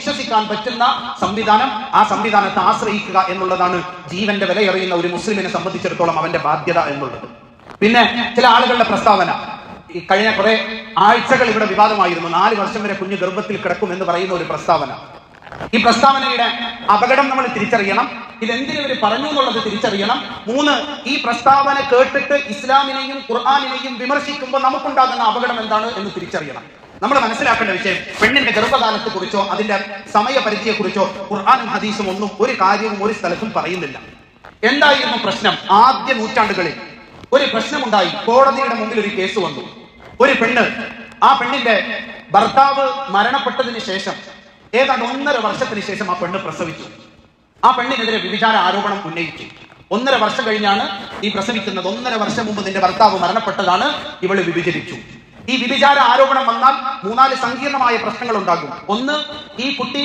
വിശ്വസിക്കാൻ പറ്റുന്ന സംവിധാനം ആ സംവിധാനത്തെ ആശ്രയിക്കുക എന്നുള്ളതാണ് ജീവന്റെ വിലയറിയുന്ന ഒരു മുസ്ലിമിനെ സംബന്ധിച്ചിടത്തോളം അവന്റെ ബാധ്യത എന്നുള്ളത്. പിന്നെ ചില ആളുകളുടെ പ്രസ്താവന. ഈ കഴിഞ്ഞ കുറെ ആഴ്ചകൾ ഇവിടെ വിവാദമായിരുന്നു. നാല് വർഷം വരെ കുഞ്ഞു ഗർഭത്തിൽ കിടക്കും എന്ന് പറയുന്ന ഒരു പ്രസ്താവന. ഈ പ്രസ്താവനയുടെ അപകടം നമ്മൾ തിരിച്ചറിയണം. ഇതെന്തിനു ഇവർ പറഞ്ഞു എന്നുള്ളത് തിരിച്ചറിയണം. മൂന്ന് ഈ പ്രസ്താവന കേട്ടിട്ട് ഇസ്ലാമിനെയും ഖുർആാനിനെയും വിമർശിക്കുമ്പോൾ നമുക്കുണ്ടാകുന്ന അപകടം എന്താണ് എന്ന് തിരിച്ചറിയണം. നമ്മൾ മനസ്സിലാക്കേണ്ട വിഷയം പെണ്ണിന്റെ ഗർഭകാലത്തെ കുറിച്ചോ അതിന്റെ സമയപരിധിയെ കുറിച്ചോ ഖുർആാനും ഹദീസും ഒന്നും ഒരു കാര്യവും ഒരു സ്ഥലത്തും പറയുന്നില്ല. എന്തായിരുന്നു പ്രശ്നം? ആദ്യ നൂറ്റാണ്ടുകളിൽ ഒരു പ്രശ്നമുണ്ടായി. കോടതിയുടെ മുമ്പിൽ ഒരു കേസ് വന്നു. ഒരു പെണ്ണ് ആ പെണ്ണിന്റെ ഭർത്താവ് മരണപ്പെട്ടതിന് ശേഷം ഏതാണ്ട് ഒന്നര വർഷത്തിന് ശേഷം ആ പെണ്ണ് പ്രസവിച്ചു. ആ പെണ്ണിനെതിരെ വിഭിചാര ആരോപണം ഉന്നയിച്ചു. ഒന്നര വർഷം കഴിഞ്ഞാണ് ഈ പ്രസവിക്കുന്നത്. ഒന്നര വർഷം മുമ്പ് നിന്റെ ഭർത്താവ് മരണപ്പെട്ടതാണ്. ഇവൾ വിഭജിച്ചു ഈ വിഭിചാര ആരോപണം വന്നാൽ മൂന്നാൽ സങ്കീർണമായ പ്രശ്നങ്ങൾ ഉണ്ടാകും ഒന്ന് ഈ കുട്ടി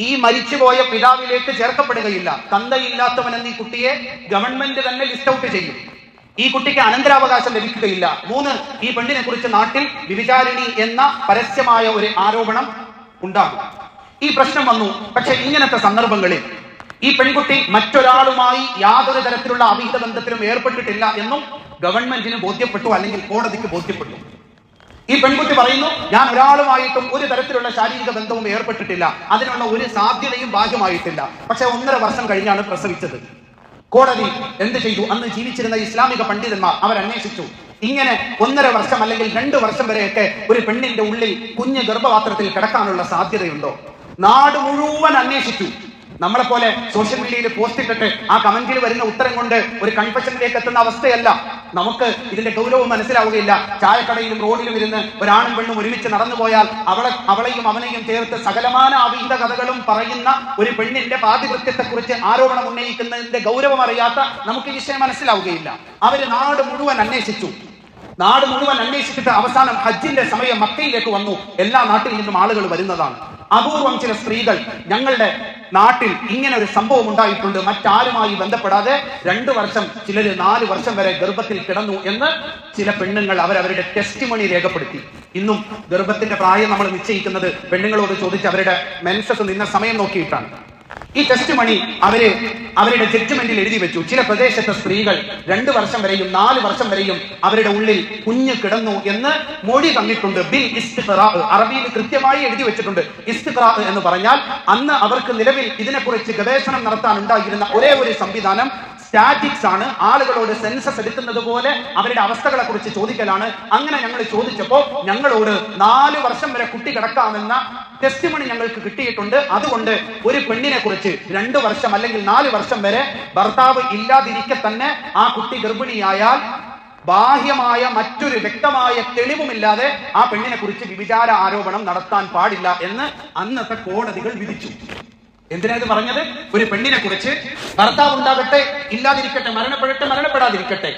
ഈ മരിച്ചുപോയ പിതാവിലേക്ക് ചേർക്കപ്പെടുകയില്ല. തന്തയില്ലാത്തവൻ എന്ന ഈ കുട്ടിയെ ഗവൺമെന്റ് തന്നെ ലിസ്റ്റ് ഔട്ട് ചെയ്യും. ഈ കുട്ടിക്ക് അനന്തരാവകാശം ലഭിക്കുകയില്ല. മൂന്ന് ഈ പെണ്ണിനെ കുറിച്ച് നാട്ടിൽ വിവിചാരിണി എന്ന പരസ്യമായ ഒരു ആരോപണം ഉണ്ടാകും. ഈ പ്രശ്നം വന്നു. പക്ഷെ ഇങ്ങനത്തെ സന്ദർഭങ്ങളിൽ ഈ പെൺകുട്ടി മറ്റൊരാളുമായി യാതൊരു തരത്തിലുള്ള അവിഹിത ബന്ധത്തിലും ഏർപ്പെട്ടിട്ടില്ല എന്നും ഗവൺമെന്റിന് ബോധ്യപ്പെട്ടു അല്ലെങ്കിൽ കോടതിക്ക് ബോധ്യപ്പെട്ടു. ഈ പെൺകുട്ടി പറയുന്നു ഞാൻ ഒരാളുമായിട്ടും ഒരു തരത്തിലുള്ള ശാരീരിക ബന്ധവും ഏർപ്പെട്ടിട്ടില്ല. അതിനുള്ള ഒരു സാധ്യതയും ഭാഗ്യമായിട്ടില്ല പക്ഷെ ഒന്നര വർഷം കഴിഞ്ഞാണ് പ്രസവിച്ചത്. കോടതി എന്ത് ചെയ്തു? അന്ന് ജീവിച്ചിരുന്ന ഇസ്ലാമിക പണ്ഡിതന്മാർ അവരന്വേഷിച്ചു. ഇങ്ങനെ ഒന്നര വർഷം അല്ലെങ്കിൽ രണ്ട് വർഷം വരെയൊക്കെ ഒരു പെണ്ണിന്റെ ഉള്ളിൽ കുഞ്ഞ് ഗർഭപാത്രത്തിൽ കിടക്കാനുള്ള സാധ്യതയുണ്ടോ? നാട് മുഴുവൻ അന്വേഷിച്ചു. നമ്മളെ പോലെ സോഷ്യൽ മീഡിയയിൽ പോസ്റ്റ് ഇട്ടിട്ട് ആ കമന്റിൽ വരുന്ന ഉത്തരം കൊണ്ട് ഒരു കൺഫഷനിലേക്ക് എത്തുന്ന അവസ്ഥയല്ല. നമുക്ക് ഇതിന്റെ ഗൗരവം മനസ്സിലാവുകയില്ല. ചായക്കടയിലും റോഡിലും ഇരുന്ന് ഒരാണും പെണ്ണും ഒരുമിച്ച് നടന്നു പോയാൽ അവളെ അവളെയും അവനെയും ചേർത്ത് സകലമാന അവിഹിത കഥകളും പറയുന്ന ഒരു പെണ്ണിന്റെ പാതിവൃത്യത്തെ കുറിച്ച് ആരോപണം ഉന്നയിക്കുന്നതിന്റെ ഗൗരവം അറിയാത്ത നമുക്ക് ഈ വിഷയം മനസ്സിലാവുകയില്ല. അവർ നാട് മുഴുവൻ അന്വേഷിച്ചു. നാട് മുഴുവൻ അന്വേഷിച്ചിട്ട് അവസാനം ഹജ്ജിന്റെ സമയം മക്കയിലേക്ക് വന്നു. എല്ലാ നാട്ടിൽ നിന്നും ആളുകൾ വരുന്നതാണ്. അപൂർവം ചില സ്ത്രീകൾ ഞങ്ങളുടെ നാട്ടിൽ ഇങ്ങനെ ഒരു സംഭവം ഉണ്ടായിട്ടുണ്ട്. മറ്റാരുമായി ബന്ധപ്പെടാതെ രണ്ടു വർഷം ചിലർ നാല് വർഷം വരെ ഗർഭത്തിൽ കിടന്നു എന്ന് ചില പെണ്ണുങ്ങൾ അവരവരുടെ ടെസ്റ്റ് മണി രേഖപ്പെടുത്തി. ഇന്നും ഗർഭത്തിന്റെ പ്രായം നമ്മൾ നിശ്ചയിക്കുന്നത് പെണ്ണുങ്ങളോട് ചോദിച്ച് അവരുടെ മെൻസസ് നിന്ന സമയം നോക്കിയിട്ടാണ്. ഈ ടെസ്റ്റ് മണി അവർ അവരുടെ ജഡ്ജ്മെന്റിൽ എഴുതി വെച്ചു. ചില പ്രദേശത്തെ സ്ത്രീകൾ രണ്ടു വർഷം വരെയും നാല് വർഷം വരെയും അവരുടെ ഉള്ളിൽ കുഞ്ഞു കിടന്നു എന്ന് മൊഴി തന്നിട്ടുണ്ട്. ബിൽ ഇസ്തിഖ്റാ അറബിയിൽ കൃത്യമായി എഴുതി വെച്ചിട്ടുണ്ട്. ഇസ്തിഖ്റാ എന്ന് പറഞ്ഞാൽ അന്ന് അവർക്ക് നിലവിൽ ഇതിനെക്കുറിച്ച് ഗവേഷണം നടത്താൻ ഉണ്ടായിരുന്ന ഒരേ ഒരു സംവിധാനം സ്റ്റാറ്റിക്സ് ആണ് ആളുകളോട് സെൻസസ് എടുക്കുന്നത് പോലെ അവരുടെ അവസ്ഥകളെ കുറിച്ച് ചോദിക്കലാണ്. അങ്ങനെ ഞങ്ങൾ ചോദിച്ചപ്പോൾ ഞങ്ങളോട് നാല് വർഷം വരെ കുട്ടി കിടക്കാമെന്ന ടെസ്റ്റ് മണി ഞങ്ങൾക്ക് കിട്ടിയിട്ടുണ്ട്. അതുകൊണ്ട് ഒരു പെണ്ണിനെ കുറിച്ച് രണ്ട് വർഷം അല്ലെങ്കിൽ നാല് വർഷം വരെ ഭർത്താവ് ഇല്ലാതിരിക്കെ തന്നെ ആ കുട്ടി ഗർഭിണിയായാൽ ബാഹ്യമായ മറ്റൊരു വ്യക്തമായ തെളിവുമില്ലാതെ ആ പെണ്ണിനെ കുറിച്ച് വിവിചാര ആരോപണം നടത്താൻ പാടില്ല എന്ന് അന്നത്തെ കോടതികൾ വിധിച്ചു. എന്തിനാ ഇത് പറഞ്ഞത്? ഒരു പെണ്ണിനെ കുറിച്ച് ഭർത്താവ് ഉണ്ടാകട്ടെ ഇല്ലാതിരിക്കട്ടെ മരണപ്പെടട്ടെ മരണപ്പെടാതിരിക്കട്ടെ.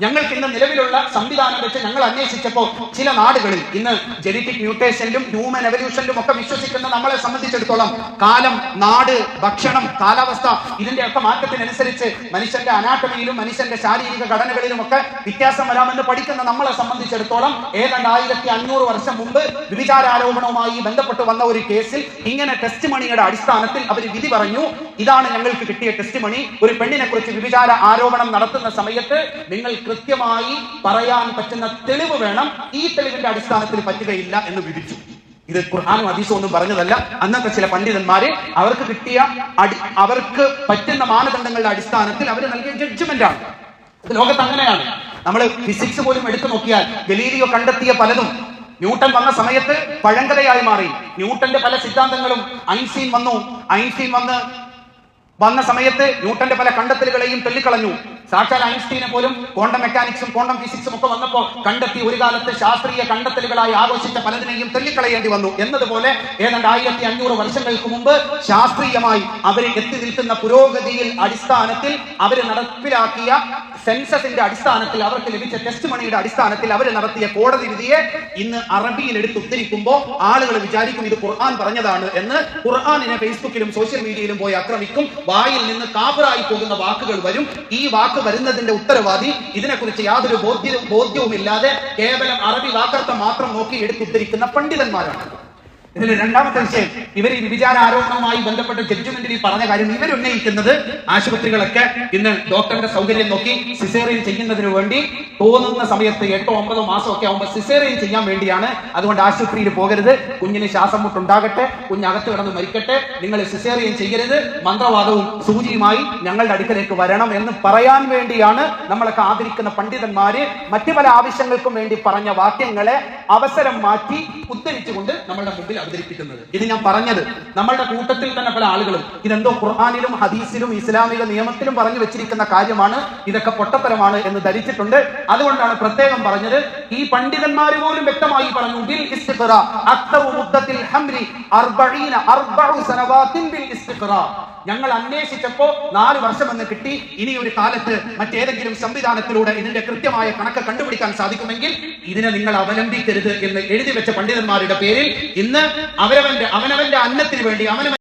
ഞങ്ങൾക്ക് ഇന്ന് നിലവിലുള്ള സംവിധാനം വെച്ച് ഞങ്ങൾ അന്വേഷിച്ചപ്പോൾ ചില നാടുകളിൽ ഇന്ന് ജനറ്റിക് മ്യൂട്ടേഷനിലും ഹ്യൂമൻ എവല്യൂഷനിലും ഒക്കെ വിശ്വസിക്കുന്ന നമ്മളെ സംബന്ധിച്ചിടത്തോളം കാലം നാട് ഭക്ഷണം കാലാവസ്ഥ ഇതിന്റെ ഒക്കെ മാറ്റത്തിനനുസരിച്ച് മനുഷ്യന്റെ അനാട്ടമിയിലും മനുഷ്യന്റെ ശാരീരിക ഘടനകളിലും ഒക്കെ വ്യത്യാസം വരാമെന്ന് പഠിക്കുന്ന നമ്മളെ സംബന്ധിച്ചിടത്തോളം ഏതാണ്ട് ആയിരത്തി അഞ്ഞൂറ് വർഷം മുമ്പ് വിചാരാരോപണവുമായി ബന്ധപ്പെട്ട് വന്ന ഒരു കേസിൽ ഇങ്ങനെ ടെസ്റ്റ് മണിയുടെ അടിസ്ഥാനത്തിൽ അവർ വിധി പറഞ്ഞു ഇതാണ് ഞങ്ങൾക്ക് കിട്ടിയ ടെസ്റ്റ് മണി ഒരു പെണ്ണിനെ കുറിച്ച് വിചാര ആരോപണം നടത്തുന്ന സമയത്ത് നിങ്ങൾ കൃത്യമായി പറയാൻ പറ്റുന്ന തെളിവ് വേണം. ഈ തെളിവിന്റെ അടിസ്ഥാനത്തിൽ പറ്റുകയില്ല എന്ന് വിധിച്ചു. ഇത് ഖുർആാനും ഹദീസും ഒന്നും പറഞ്ഞതല്ല. അന്നത്തെ ചില പണ്ഡിതന്മാരെ അവർക്ക് കിട്ടിയ അടി അവർക്ക് പറ്റുന്ന മാനദണ്ഡങ്ങളുടെ അടിസ്ഥാനത്തിൽ അവർ നൽകിയ ജഡ്ജ്മെന്റ് ആണ്. ലോകത്ത് അങ്ങനെയാണ്. നമ്മൾ ഫിസിക്സ് പോലും എടുത്തു നോക്കിയാൽ ഗലീലിയോ കണ്ടെത്തിയ പലതും ന്യൂട്ടൺ വന്ന സമയത്ത് പഴങ്കഥയായി മാറി. ന്യൂട്ടന്റെ പല സിദ്ധാന്തങ്ങളും ഐൻസ്റ്റീൻ വന്നു. ഐൻസ്റ്റീൻ വന്ന് വന്ന സമയത്ത് ന്യൂട്ടന്റെ പല കണ്ടെത്തലുകളെയും തള്ളിക്കളഞ്ഞു. സാക്ഷാൽ ഐൻസ്റ്റീനെ പോലും ക്വാണ്ടം മെക്കാനിക്സും ക്വാണ്ടം ഫിസിക്സും ഒക്കെ വന്നപ്പോൾ കണ്ടെത്തി ഒരു കാലത്ത് ശാസ്ത്രീയ കണ്ടെത്തലുകളായി ആഘോഷിച്ച പലതിനെയും തള്ളിക്കളയേണ്ടി വന്നു. എന്നതുപോലെ ഏതാണ്ട് ആയിരത്തി അഞ്ഞൂറ് വർഷങ്ങൾക്ക് മുമ്പ് ശാസ്ത്രീയമായി അവർ എത്തി നിൽക്കുന്ന പുരോഗതിയിൽ അടിസ്ഥാനത്തിൽ അവർ നടപ്പിലാക്കിയ സെൻസസിന്റെ അടിസ്ഥാനത്തിൽ അവർക്ക് ലഭിച്ച ടെസ്റ്റ് മണിയുടെ അടിസ്ഥാനത്തിൽ അവർ നടത്തിയ കോടതി വിധിയെ ഇന്ന് അറബിയിൽ എടുത്ത് ഉദ്ധരിക്കുമ്പോൾ ആളുകൾ വിചാരിക്കും ഇത് ഖുർആൻ പറഞ്ഞതാണ് എന്ന് ഖുർആാനിനെ ഫേസ്ബുക്കിലും സോഷ്യൽ മീഡിയയിലും പോയി ആക്രമിക്കും. വായിൽ നിന്ന് കാബറായി പോകുന്ന വാക്കുകൾ വരും. ഈ വാക്ക് വരുന്നതിന്റെ ഉത്തരവാദി ഇതിനെക്കുറിച്ച് യാതൊരു ബോധ്യവും ബോധ്യവുമില്ലാതെ കേവലം അറബി വാക്കർത്ഥം മാത്രം നോക്കി എടുത്തുദ്ധരിക്കുന്ന പണ്ഡിതന്മാരാണ്. ഇതിൽ രണ്ടാമത്തെ വിഷയം ഇവർ ഈ വിചാര ആരോപണവുമായി ബന്ധപ്പെട്ട ജഡ്ജ്മെന്റിൽ പറഞ്ഞ കാര്യം ഇവർ ഉന്നയിക്കുന്നത് ആശുപത്രികളൊക്കെ ഇന്ന് ഡോക്ടറുടെ സൗകര്യം നോക്കി സിസേറിയൻ ചെയ്യുന്നതിന് വേണ്ടി തോന്നുന്ന സമയത്ത് എട്ടോ ഒമ്പതോ മാസം ഒക്കെ ആകുമ്പോൾ സിസേറിയൻ ചെയ്യാൻ വേണ്ടിയാണ്. അതുകൊണ്ട് ആശുപത്രിയിൽ പോകരുത്. കുഞ്ഞിന് ശ്വാസം മുട്ടുണ്ടാകട്ടെ. കുഞ്ഞകത്ത് കിടന്ന് മരിക്കട്ടെ. നിങ്ങൾ സിസേറിയൻ ചെയ്യരുത്. മന്ത്രവാദവും സൂചിയുമായി ഞങ്ങളുടെ അടുക്കലേക്ക് വരണം എന്ന് പറയാൻ വേണ്ടിയാണ് നമ്മളൊക്കെ ആദരിക്കുന്ന പണ്ഡിതന്മാര് മറ്റു പല ആവശ്യങ്ങൾക്കും വേണ്ടി പറഞ്ഞ വാക്യങ്ങളെ അവസരം മാറ്റി ഉദ്ധരിച്ചുകൊണ്ട് നമ്മളുടെ മുമ്പിൽ അവതരിപ്പിക്കുന്നത്. ഇത് ഞാൻ പറഞ്ഞത് നമ്മളുടെ കൂട്ടത്തിൽ തന്നെ പല ആളുകളും ഇതെന്തോ ഖുർആാനിലും ഹദീസിലും ഇസ്ലാമിക നിയമത്തിലും പറഞ്ഞു വെച്ചിരിക്കുന്ന കാര്യമാണ്. ഇതൊക്കെ പൊട്ടത്തരമാണ് എന്ന് ധരിച്ചിട്ടുണ്ട്. അതുകൊണ്ടാണ് പ്രത്യേകം പറഞ്ഞത് ഈ പണ്ഡിതന്മാർ പോലും വ്യക്തമായി പറഞ്ഞു ബിൽ ഇസ്തിഖറ അക്തറു മുദ്ദത്തിൽ ഹംരി അർബഈന അർബഉ സനവാത്തിൻ ബിൽ ഇസ്തിഖറ. ഞങ്ങൾ അന്വേഷിച്ചപ്പോ നാല് വർഷം എന്ന് കിട്ടി. ഇനി ഒരു കാലത്ത് മറ്റേതെങ്കിലും സംവിധാനത്തിലൂടെ ഇതിന്റെ കൃത്യമായ കണക്ക് കണ്ടുപിടിക്കാൻ സാധിക്കുമെങ്കിൽ ഇതിനെ നിങ്ങൾ അവലംബിക്കരുത് എന്ന് എഴുതി വെച്ച പണ്ഡിതന്മാരുടെ പേരിൽ ഇന്ന് അവരവന്റെ അവനവന്റെ അന്നത്തിന് വേണ്ടി അവനവൻ